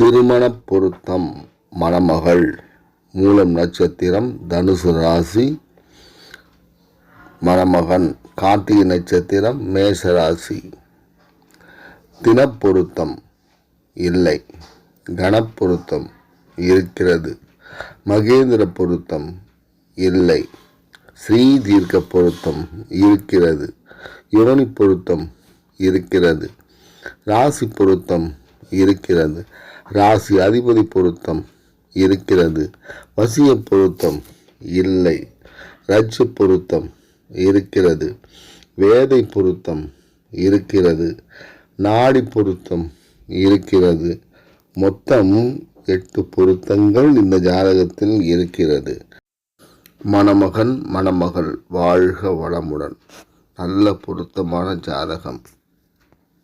திருமண பொருத்தம் மணமகள் மூலம் நட்சத்திரம் தனுசு ராசி மணமகன் கார்த்திகை நட்சத்திரம் மேஷ ராசி. தினப்பொருத்தம் இல்லை. கணப்பொருத்தம் இருக்கிறது. மகேந்திர பொருத்தம் இல்லை. ஸ்ரீ தீர்க்க பொருத்தம் இருக்கிறது. யோனி பொருத்தம் இருக்கிறது. ராசி பொருத்தம் இருக்கிறது. ராசி அதிபதி பொருத்தம் இருக்கிறது. வசிய பொருத்தம் இல்லை. ரஜ்ஜு பொருத்தம் இருக்கிறது. வேதை பொருத்தம் இருக்கிறது. நாடி பொருத்தம் இருக்கிறது. மொத்தம் எட்டு பொருத்தங்கள் இந்த ஜாதகத்தில் இருக்கிறது. மணமகன் மணமகள் வாழ்க வளமுடன். நல்ல பொருத்தமான ஜாதகம்.